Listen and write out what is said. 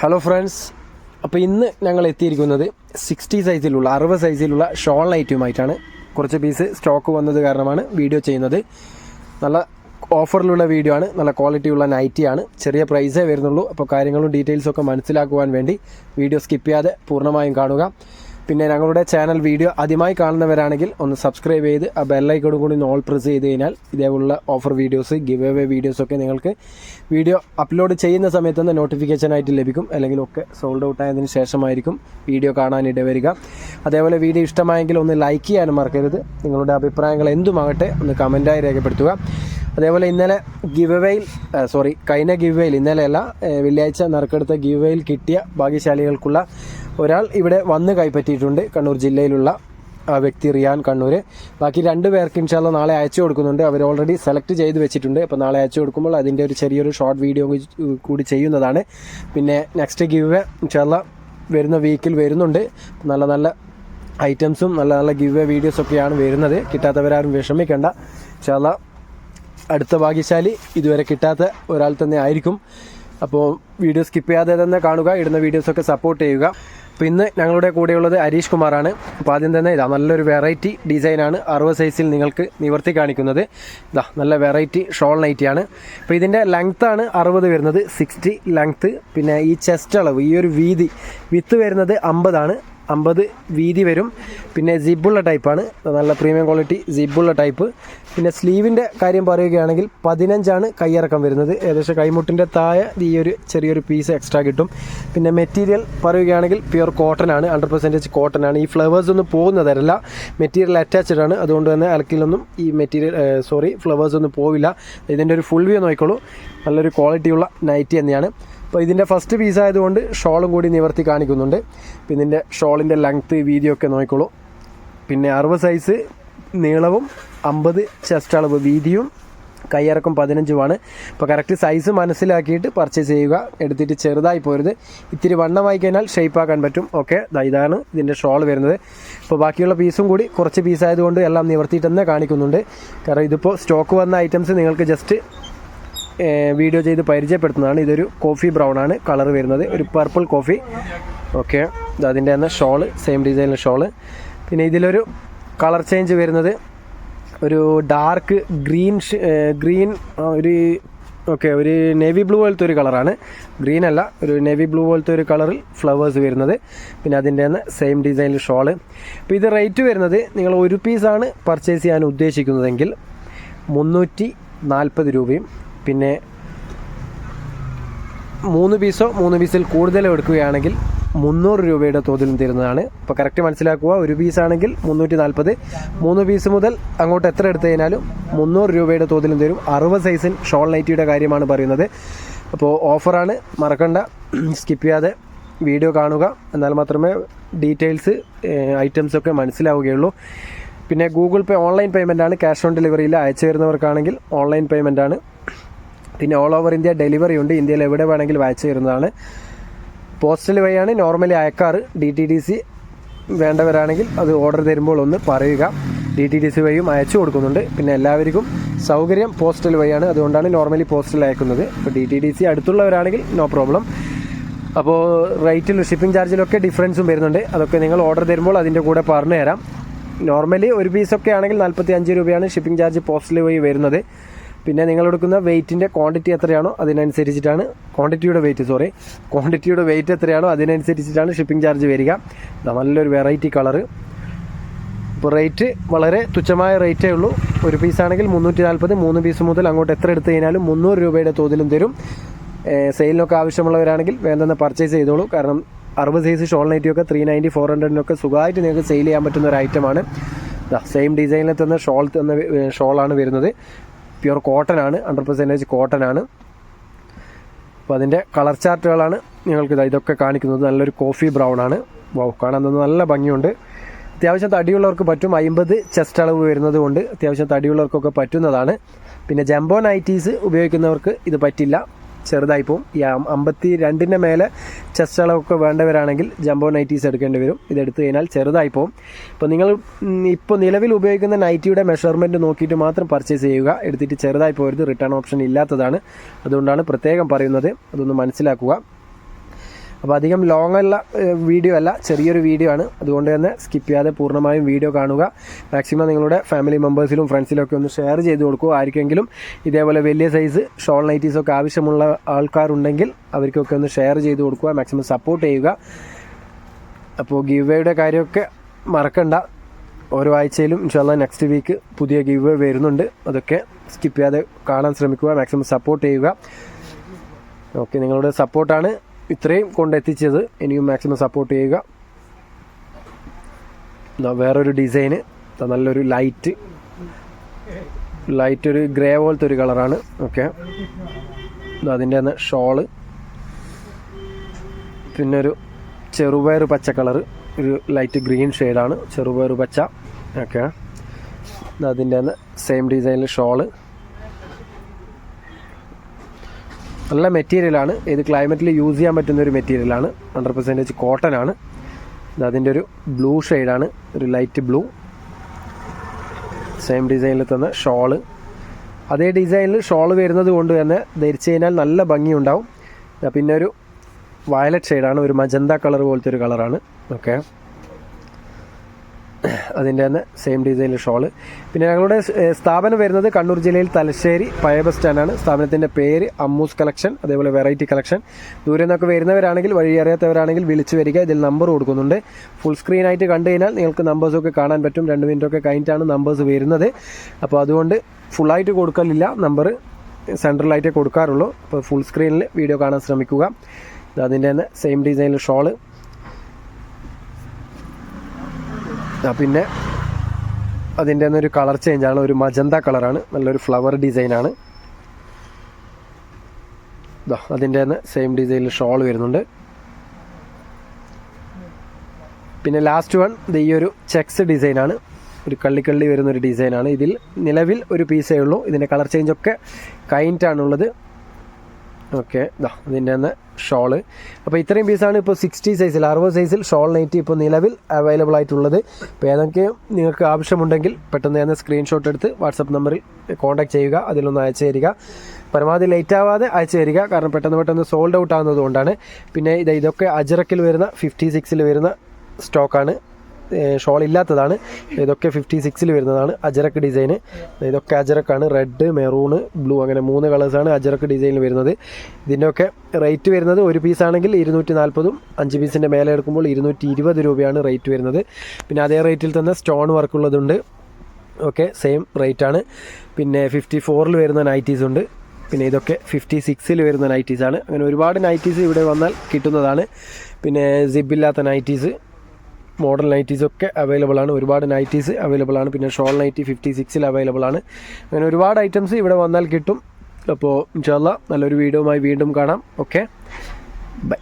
Hello friends അപ്പോൾ ഇന്ന് ഞങ്ങൾ എത്തിയിരിക്കുന്നത് സിക്സ്റ്റി സൈസിലുള്ള അറുപത് സൈസിലുള്ള ഷോൾ ഐറ്റവുമായിട്ടാണ് കുറച്ച് പീസ് സ്റ്റോക്ക് വന്നത് കാരണമാണ് വീഡിയോ ചെയ്യുന്നത്. നല്ല ഓഫറിലുള്ള വീഡിയോ ആണ് നല്ല ക്വാളിറ്റി ക്വാളിറ്റിയുള്ള നൈറ്റിയാണ് ചെറിയ പ്രൈസേ വരുന്നുള്ളൂ. അപ്പോൾ കാര്യങ്ങളും ഡീറ്റെയിൽസും ഒക്കെ മനസ്സിലാക്കുവാൻ വേണ്ടി വീഡിയോ സ്കിപ്പ് ചെയ്യാതെ പൂർണമായും കാണുക. പിന്നെ ഞങ്ങളുടെ ചാനൽ വീഡിയോ ആദ്യമായി കാണുന്നവരാണെങ്കിൽ ഒന്ന് സബ്സ്ക്രൈബ് ചെയ്ത് ആ ബെല്ലൈക്കോടും കൂടി ഓൾ പ്രസ് ചെയ്ത് കഴിഞ്ഞാൽ ഇതേപോലുള്ള ഓഫർ വീഡിയോസ് ഗിവ് അവേ വീഡിയോസൊക്കെ നിങ്ങൾക്ക് വീഡിയോ അപ്ലോഡ് ചെയ്യുന്ന സമയത്ത് തന്നെ നോട്ടിഫിക്കേഷനായിട്ട് ലഭിക്കും. അല്ലെങ്കിൽ ഒക്കെ സോൾഡ് ഔട്ട് ആയതിനു ശേഷമായിരിക്കും വീഡിയോ കാണാനിട വരിക അതേപോലെ വീഡിയോ ഇഷ്ടമായെങ്കിൽ ഒന്ന് ലൈക്ക് ചെയ്യാനും മറക്കരുത്. നിങ്ങളുടെ അഭിപ്രായങ്ങൾ എന്തുമാകട്ടെ ഒന്ന് കമന്റായി രേഖപ്പെടുത്തുക. അതേപോലെ ഇന്നലെ ഗിവ് സോറി കഴിഞ്ഞ ഗിവ് വേയിൽ ഇന്നലെയല്ല വെള്ളിയാഴ്ച നറുക്കെടുത്ത ഗിവ് കിട്ടിയ ഭാഗ്യശാലികൾക്കുള്ള ഒരാൾ ഇവിടെ വന്ന് കൈപ്പറ്റിയിട്ടുണ്ട്. കണ്ണൂർ ജില്ലയിലുള്ള വ്യക്തി റിയാൻ കണ്ണൂർ ബാക്കി രണ്ട് പേർക്ക് ഇൻഷാല്ല നാളെ അയച്ചു കൊടുക്കുന്നുണ്ട്. അവർ ഓൾറെഡി സെലക്ട് ചെയ്ത് വെച്ചിട്ടുണ്ട്. അപ്പോൾ നാളെ അയച്ചു കൊടുക്കുമ്പോൾ അതിന്റെ ഒരു ചെറിയൊരു ഷോർട്ട് വീഡിയോ കൂടി ചെയ്യുന്നതാണ്. പിന്നെ നെക്സ്റ്റ് ഗിവ് ഇൻഷാല്ല വരുന്ന വീക്കിൽ വരുന്നുണ്ട്. നല്ല നല്ല ഐറ്റംസും നല്ല നല്ല ഗിവ് വീഡിയോസൊക്കെയാണ് വരുന്നത്. കിട്ടാത്തവരാരും വിഷമിക്കേണ്ട. ഇൻഷാല്ല അടുത്ത ഭാഗ്യശാലി ഇതുവരെ കിട്ടാത്ത ഒരാൾ തന്നെ ആയിരിക്കും. അപ്പോൾ വീഡിയോ സ്കിപ്പ് ചെയ്യാതെ തന്നെ കാണുക. ഇടുന്ന വീഡിയോസൊക്കെ സപ്പോർട്ട് ചെയ്യുക. അപ്പോൾ ഇന്ന് ഞങ്ങളുടെ കൂടെയുള്ളത് ഹരീഷ് കുമാറാണ്. അപ്പോൾ ആദ്യം തന്നെ ഇതാ നല്ലൊരു വെറൈറ്റി ഡിസൈനാണ് അറുപത് സൈസിൽ നിങ്ങൾക്ക് നിവർത്തി കാണിക്കുന്നത്. ഇതാ നല്ല വെറൈറ്റി ഷോൾ നൈറ്റിയാണ് അപ്പോൾ ഇതിന്റെ ലെങ്ത്താണ് അറുപത് വരുന്നത് സിക്സ്റ്റി ലെങ്ത്ത് പിന്നെ ഈ ചെസ്റ്റ് അളവ് ഈ ഒരു വീതി വിത്ത് വരുന്നത് അമ്പതാണ്. അമ്പത് വീതി വരും. പിന്നെ സിബുള്ള ടൈപ്പാണ് നല്ല പ്രീമിയം ക്വാളിറ്റി സിബുള്ള ടൈപ്പ് പിന്നെ സ്ലീവിന്റെ കാര്യം പറയുകയാണെങ്കിൽ പതിനഞ്ചാണ് കൈയിറക്കം വരുന്നത്. ഏകദേശം കൈമുട്ടിന്റെ താഴെ ഈ ഒരു ചെറിയൊരു പീസ് എക്സ്ട്രാ കിട്ടും. പിന്നെ മെറ്റീരിയൽ പറയുകയാണെങ്കിൽ പ്യുർ കോട്ടൺ ആണ്. ഹൺഡ്രഡ് പെർസെന്റേജ് കോട്ടൺ ആണ്. ഈ ഫ്ലവേഴ്സ് ഒന്നും പോകുന്നതല്ല. മെറ്റീരിയൽ അറ്റാച്ച്ഡ് ആണ്. അതുകൊണ്ട് തന്നെ അലക്കിലൊന്നും ഈ മെറ്റീരിയൽ സോറി ഫ്ലവേഴ്സ് ഒന്നും പോവില്ല. ഇതിന്റെ ഒരു ഫുൾ വ്യൂ നോക്കിക്കോളൂ. നല്ലൊരു ക്വാളിറ്റിയുള്ള നൈറ്റി തന്നെയാണ്. അപ്പോൾ ഇതിന്റെ ഫസ്റ്റ് പീസ് ആയതുകൊണ്ട് ഷോളും കൂടി നിവർത്തി കാണിക്കുന്നുണ്ട്. പിന്നെ ഇതിന്റെ ഷോളിന്റെ ലെങ്ത്ത് വീതിയൊക്കെ നോക്കിക്കോളൂ. പിന്നെ അറുപത് സൈസ് നീളവും അമ്പത് ചെസ്റ്റ് അളവ് വീതിയും കൈയിറക്കം പതിനഞ്ചുമാണ്. അപ്പോൾ കറക്റ്റ് സൈസ് മനസ്സിലാക്കിയിട്ട് പർച്ചേസ് ചെയ്യുക. എടുത്തിട്ട് ചെറുതായി പോരുത്. ഇത്തിരി വണ്ണമായി കഴിഞ്ഞാൽ ഷേപ്പാക്കാൻ പറ്റും. ഓക്കെ ഇതാണ് ഇതിന്റെ ഷോൾ വരുന്നത്. ഇപ്പോൾ ബാക്കിയുള്ള പീസും കൂടി കുറച്ച് പീസായതുകൊണ്ട് എല്ലാം നിവർത്തിയിട്ട് തന്നെ കാണിക്കുന്നുണ്ട്. കാരണം ഇതിപ്പോൾ സ്റ്റോക്ക് വന്ന ഐറ്റംസ് നിങ്ങൾക്ക് ജസ്റ്റ് വീഡിയോ ചെയ്ത് പരിചയപ്പെടുത്തുന്നതാണ്. ഇതൊരു കോഫി ബ്രൗൺ ആണ്. കളർ വരുന്നത് ഒരു പർപ്പിൾ കോഫി ഓക്കെ അതിന്റെ തന്നെ ഷോൾ സെയിം ഡിസൈനിലെ ഷോൾ പിന്നെ ഇതിലൊരു കളർ ചേഞ്ച് വരുന്നത് ഒരു ഡാർക്ക് ഗ്രീൻ ഗ്രീൻ ഒരു ഓക്കെ ഒരു നേവി ബ്ലൂ പോലത്തെ ഒരു കളറാണ് ഗ്രീൻ അല്ല ഒരു നേവി ബ്ലൂ പോലത്തെ ഒരു കളറിൽ ഫ്ലവേഴ്സ് വരുന്നത്. പിന്നെ അതിന്റെ തന്നെ സെയിം ഡിസൈനിൽ ഷോൾ അപ്പോൾ ഇത് റേറ്റ് വരുന്നത് നിങ്ങൾ ഒരു പീസാണ് പർച്ചേസ് ചെയ്യാൻ ഉദ്ദേശിക്കുന്നതെങ്കിൽ മുന്നൂറ്റി നാൽപ്പത് രൂപയും പിന്നെ മൂന്ന് പീസോ മൂന്ന് പീസിൽ കൂടുതലോ എടുക്കുകയാണെങ്കിൽ മുന്നൂറ് രൂപയുടെ തോതിലും തരുന്നതാണ്. അപ്പോൾ കറക്റ്റ് മനസ്സിലാക്കുക ഒരു പീസാണെങ്കിൽ മുന്നൂറ്റി നാൽപ്പത് മൂന്ന് പീസ് മുതൽ അങ്ങോട്ട് എത്ര എടുത്തു കഴിഞ്ഞാലും മുന്നൂറ് രൂപയുടെ തോതിലും തരും. അറുപത് സൈസിൻ ഷോൾ നൈറ്റിയുടെ കാര്യമാണ് പറയുന്നത്. അപ്പോൾ ഓഫറാണ് മറക്കണ്ട. സ്കിപ്പ് ചെയ്യാതെ വീഡിയോ കാണുക. എന്നാൽ മാത്രമേ ഡീറ്റെയിൽസ് ഐറ്റംസൊക്കെ മനസ്സിലാവുകയുള്ളൂ. പിന്നെ ഗൂഗിൾ പേ ഓൺലൈൻ പേയ്മെന്റ് ആണ്. ക്യാഷ് ഓൺ ഡെലിവറിയിൽ അയച്ചു തരുന്നവർക്കാണെങ്കിൽ ഓൺലൈൻ പേയ്മെന്റ് ആണ്. പിന്നെ ഓൾ ഓവർ ഇന്ത്യ ഡെലിവറി ഉണ്ട്. ഇന്ത്യയിൽ എവിടെ വേണമെങ്കിലും അയച്ചു തരുന്നതാണ്. പോസ്റ്റൽ വഴിയാണ് നോർമലി അയക്കാറ് ഡി ടി ഡി സി വേണ്ടവരാണെങ്കിൽ അത് ഓർഡർ തരുമ്പോൾ ഒന്ന് പറയുക. ഡി ടി ഡി സി വഴിയും അയച്ചു കൊടുക്കുന്നുണ്ട്. പിന്നെ എല്ലാവർക്കും സൗകര്യം പോസ്റ്റൽ വഴിയാണ്. അതുകൊണ്ടാണ് നോർമലി പോസ്റ്റൽ അയക്കുന്നത്. അപ്പോൾ ഡി ടി ഡി സി അടുത്തുള്ളവരാണെങ്കിൽ നോ പ്രോബ്ലം അപ്പോൾ റേറ്റിൽ ഷിപ്പിംഗ് ചാർജിലൊക്കെ ഡിഫറൻസും വരുന്നുണ്ട്. അതൊക്കെ നിങ്ങൾ ഓർഡർ തരുമ്പോൾ അതിന്റെ കൂടെ പറഞ്ഞു തരാം നോർമലി ഒരു പീസൊക്കെ ആണെങ്കിൽ നാൽപ്പത്തി അഞ്ച് രൂപയാണ് ഷിപ്പിംഗ് ചാർജ് പോസ്റ്റൽ വഴി വരുന്നത്. പിന്നെ നിങ്ങൾ എടുക്കുന്ന വെയിറ്റിന്റെ ക്വാണ്ടിറ്റി എത്രയാണോ അതിനനുസരിച്ചിട്ടാണ് ക്വാണ്ടിറ്റിയുടെ വെയിറ്റ് സോറി ക്വാണ്ടിറ്റിയുടെ വെയിറ്റ് എത്രയാണോ അതിനനുസരിച്ചിട്ടാണ് ഷിപ്പിംഗ് ചാർജ് വരിക. നല്ലൊരു വെറൈറ്റി കളർ ഇപ്പോൾ റേറ്റ് വളരെ തുച്ഛമായ റേറ്റേ ഉള്ളൂ. ഒരു പീസാണെങ്കിൽ മുന്നൂറ്റി നാൽപ്പത് മൂന്ന് പീസ് മുതൽ അങ്ങോട്ട് എത്ര എടുത്തു കഴിഞ്ഞാലും മുന്നൂറ് രൂപയുടെ തോതിലും തരും. സെയിലിനൊക്കെ ആവശ്യമുള്ളവരാണെങ്കിൽ വേണ്ടെന്ന് പർച്ചേസ് ചെയ്തോളൂ. കാരണം അറുപത് സൈസ് ഷോൾ നൈറ്റിയൊക്കെ ത്രീ നയന്റി ഫോർ ഹൺഡ്രഡിനൊക്കെ സുഖമായിട്ട് നിങ്ങൾക്ക് സെയിൽ ചെയ്യാൻ പറ്റുന്ന ഒരു ഐറ്റമാണ് സെയിം ഡിസൈനിൽ തന്നെ ഷോൾ തന്ന ഷോളാണ് വരുന്നത്. പ്യുർ കോട്ടൺ ആണ് ഹൺഡ്രഡ് പെർസെന്റേജ് കോട്ടൺ ആണ് അപ്പോൾ അതിന്റെ കളർ ചാർട്ടുകളാണ് നിങ്ങൾക്ക് ഇതാ ഇതൊക്കെ കാണിക്കുന്നത്. നല്ലൊരു കോഫി ബ്രൗൺ ആണ്. വൗ കാണാൻ തന്നെ നല്ല ഭംഗിയുണ്ട്. അത്യാവശ്യം തടിയുള്ളവർക്ക് പറ്റും. അമ്പത് ചെസ്റ്റ് അളവ് വരുന്നത് കൊണ്ട് അത്യാവശ്യം തടിയുള്ളവർക്കൊക്കെ പറ്റുന്നതാണ്. പിന്നെ ജംബോ നൈറ്റീസ് ഉപയോഗിക്കുന്നവർക്ക് ഇത് പറ്റില്ല. ചെറുതായി പോവും. ഈ അമ്പത്തി രണ്ടിന്റെ മേലെ ചെസ്റ്റ് അളവൊക്കെ വേണ്ടവരാണെങ്കിൽ ജംബോ നൈറ്റീസ് എടുക്കേണ്ടി വരും. ഇതെടുത്തു കഴിഞ്ഞാൽ ചെറുതായി പോകും ഇപ്പോൾ നിങ്ങൾ ഇപ്പോൾ നിലവിൽ ഉപയോഗിക്കുന്ന നൈറ്റിയുടെ മെഷർമെന്റ് നോക്കിയിട്ട് മാത്രം പർച്ചേസ് ചെയ്യുക. എടുത്തിട്ട് ചെറുതായി പോകരുത് റിട്ടേൺ ഓപ്ഷൻ ഇല്ലാത്തതാണ്. അതുകൊണ്ടാണ് പ്രത്യേകം പറയുന്നത്. അതൊന്ന് മനസ്സിലാക്കുക. അപ്പോൾ അധികം ലോങ് അല്ല വീഡിയോ അല്ല ചെറിയൊരു വീഡിയോ ആണ്. അതുകൊണ്ട് തന്നെ സ്കിപ്പ് ചെയ്യാതെ പൂർണമായും വീഡിയോ കാണുക. മാക്സിമം നിങ്ങളുടെ ഫാമിലി മെമ്പേഴ്സിലും ഫ്രണ്ട്സിലും ഒക്കെ ഒന്ന് ഷെയർ ചെയ്ത് കൊടുക്കുക. ആർക്കെങ്കിലും ഇതേപോലെ വലിയ സൈസ് ഷോൾ നൈറ്റീസൊക്കെ ആവശ്യമുള്ള ആൾക്കാരുണ്ടെങ്കിൽ അവർക്കൊക്കെ ഒന്ന് ഷെയർ ചെയ്ത് കൊടുക്കുക. മാക്സിമം സപ്പോർട്ട് ചെയ്യുക. അപ്പോൾ ഗിവേയുടെ വേയുടെ കാര്യമൊക്കെ മറക്കണ്ട. ഓരോ ആഴ്ചയിലും ഇൻഷാല്ല നെക്സ്റ്റ് വീക്ക് പുതിയ ഗീവ് വരുന്നുണ്ട്. അതൊക്കെ സ്കിപ്പ് ചെയ്യാതെ കാണാൻ ശ്രമിക്കുക. മാക്സിമം സപ്പോർട്ട് ചെയ്യുക. ഓക്കെ നിങ്ങളുടെ സപ്പോർട്ടാണ് ഇത്രയും കൊണ്ടെത്തിച്ചത്. ഇനിയും മാക്സിമം സപ്പോർട്ട് ചെയ്യുക. വേറൊരു ഡിസൈന് നല്ലൊരു ലൈറ്റ് ലൈറ്റ് ഒരു ഗ്രേ പോലത്തെ ഒരു കളറാണ് ഓക്കെ അതിന്റെ തന്നെ ഷോൾ പിന്നെ ഒരു ചെറുപയർ പച്ച കളർ ഒരു ലൈറ്റ് ഗ്രീൻ ഷെയ്ഡാണ് ചെറുപയർ പച്ച. ഓക്കെ അതിന്റെ തന്നെ സെയിം ഡിസൈനിൽ ഷോൾ നല്ല മെറ്റീരിയലാണ്. ഇത് ക്ലൈമറ്റിൽ യൂസ് ചെയ്യാൻ പറ്റുന്ന ഒരു മെറ്റീരിയലാണ്. ഹൺഡ്രഡ് പെർസെന്റേജ് കോട്ടൺ ആണ്. അതിന്റെ ഒരു ബ്ലൂ ഷെയ്ഡാണ് ഒരു ലൈറ്റ് ബ്ലൂ സെയിം ഡിസൈനിൽ തന്ന ഷോൾ അതേ ഡിസൈനിൽ ഷോൾ വരുന്നത് കൊണ്ട് തന്നെ ധരിച്ചു കഴിഞ്ഞാൽ നല്ല ഭംഗിയുണ്ടാവും. പിന്നെ ഒരു വയലറ്റ് ഷെയ്ഡാണ് ഒരു മജന്ത കളർ പോലത്തെ ഒരു കളറാണ് ഓക്കെ അതിന്റെ തന്നെ സെയിം ഡിസൈനിൽ ഷോൾ പിന്നെ ഞങ്ങളുടെ സ്ഥാപനം വരുന്നത് കണ്ണൂർ ജില്ലയിൽ തലശ്ശേരി പഴയ ബസ് സ്റ്റാൻഡാണ് സ്ഥാപനത്തിന്റെ പേര് അമ്മൂസ് കളക്ഷൻ അതേപോലെ വെറൈറ്റി കളക്ഷൻ. ദൂരെ നിന്നൊക്കെ വരുന്നവരാണെങ്കിൽ വഴി അറിയാത്തവരാണെങ്കിൽ വിളിച്ചു വരിക. ഇതിൽ നമ്പർ കൊടുക്കുന്നുണ്ട്. ഫുൾ സ്ക്രീനായിട്ട് കണ്ടു കഴിഞ്ഞാൽ നിങ്ങൾക്ക് നമ്പേഴ്സൊക്കെ കാണാൻ പറ്റും. രണ്ട് മിനിറ്റൊക്കെ കഴിഞ്ഞിട്ടാണ് നമ്പേഴ്സ് വരുന്നത്. അപ്പോൾ അതുകൊണ്ട് ഫുള്ളായിട്ട് കൊടുക്കലില്ല. നമ്പർ സെൻട്രലായിട്ടേ കൊടുക്കാറുള്ളൂ. അപ്പോൾ ഫുൾ സ്ക്രീനിൽ വീഡിയോ കാണാൻ ശ്രമിക്കുക. അതിന്റെ തന്നെ സെയിം ഡിസൈനിൽ ഷോൾ ആ പിന്നെ അതിന്റെ തന്നെ ഒരു കളർ ചേഞ്ച് ആണ്. ഒരു മജന്ത കളറാണ്. നല്ലൊരു ഫ്ലവർ ഡിസൈനാണ് ഇതാ അതിന്റെ തന്നെ സെയിം ഡിസൈനിൽ ഷോൾ വരുന്നുണ്ട്. പിന്നെ ലാസ്റ്റ് വൺ ഇത് ഈ ഒരു ചെക്സ് ഡിസൈനാണ് ഒരു കള്ളിക്കള്ളി വരുന്ന ഒരു ഡിസൈനാണ് ഇതിൽ നിലവിൽ ഒരു പീസേ ഉള്ളൂ. ഇതിന്റെ കളർ ചേഞ്ചൊക്കെ കഴിഞ്ഞിട്ടാണുള്ളത് ഓക്കെ ഇതാ ഇതിന്റെ തന്നെ ഷോൾ. അപ്പോൾ ഇത്രയും പീസാണ് ഇപ്പോൾ സിക്സ്റ്റി സൈസിൽ അറുപത് സൈസിൽ ഷോൾ നൈറ്റി ഇപ്പോൾ നിലവിൽ അവൈലബിൾ ആയിട്ടുള്ളത്. അപ്പോൾ ഏതൊക്കെയും നിങ്ങൾക്ക് ആവശ്യമുണ്ടെങ്കിൽ പെട്ടെന്ന് തന്നെ സ്ക്രീൻഷോട്ട് എടുത്ത് വാട്സപ്പ് നമ്പറിൽ കോൺടാക്ട് ചെയ്യുക അതിലൊന്ന് അയച്ചു തരിക. പരമാവധി ലേറ്റ് ആവാതെ അയച്ചു തരിക കാരണം പെട്ടെന്ന് പെട്ടെന്ന് സോൾഡ് ഔട്ട് ആകുന്നത് കൊണ്ടാണ്. പിന്നെ ഇത് ഇതൊക്കെ അജറക്കിൽ വരുന്ന ഫിഫ്റ്റി സിക്സിൽ വരുന്ന സ്റ്റോക്കാണ് ഷോൾ ഇല്ലാത്തതാണ്. ഇതൊക്കെ ഫിഫ്റ്റി സിക്സിൽ വരുന്നതാണ്. അജറക്ക് ഡിസൈന് ഇതൊക്കെ അജറക്കാണ് റെഡ് മെറൂണ് ബ്ലൂ അങ്ങനെ മൂന്ന് കളേഴ്സാണ് അജറക്ക് ഡിസൈനിൽ വരുന്നത്. ഇതിന്റെയൊക്കെ റേറ്റ് വരുന്നത് ഒരു പീസാണെങ്കിൽ ഇരുന്നൂറ്റി നാൽപ്പതും അഞ്ച് പീസിന്റെ മേലെ എടുക്കുമ്പോൾ ഇരുന്നൂറ്റി ഇരുപത് രൂപയാണ് റേറ്റ് വരുന്നത്. പിന്നെ അതേ റേറ്റിൽ തന്നെ സ്റ്റോൺ വർക്ക് ഉള്ളതുണ്ട്. ഓക്കെ സെയിം റേറ്റാണ് പിന്നെ ഫിഫ്റ്റി ഫോറിൽ വരുന്ന നൈറ്റീസ് ഉണ്ട്. പിന്നെ ഇതൊക്കെ ഫിഫ്റ്റി സിക്സിൽ വരുന്ന നൈറ്റീസാണ് അങ്ങനെ ഒരുപാട് നൈറ്റീസ് ഇവിടെ വന്നാൽ കിട്ടുന്നതാണ്. പിന്നെ സിബില്ലാത്ത നൈറ്റീസ് മോഡൽ നൈറ്റീസ് ഒക്കെ അവൈലബിൾ ആണ്. ഒരുപാട് നൈറ്റീസ് അവൈലബിൾ ആണ്. പിന്നെ ഷോൾ നൈറ്റി ഫിഫ്റ്റി സിക്സിൽ അവൈലബിൾ ആണ്. അങ്ങനെ ഒരുപാട് ഐറ്റംസ് ഇവിടെ വന്നാൽ കിട്ടും. അപ്പോൾ ഇൻഷാല്ല നല്ലൊരു വീഡിയോയുമായി വീണ്ടും കാണാം. Okay bye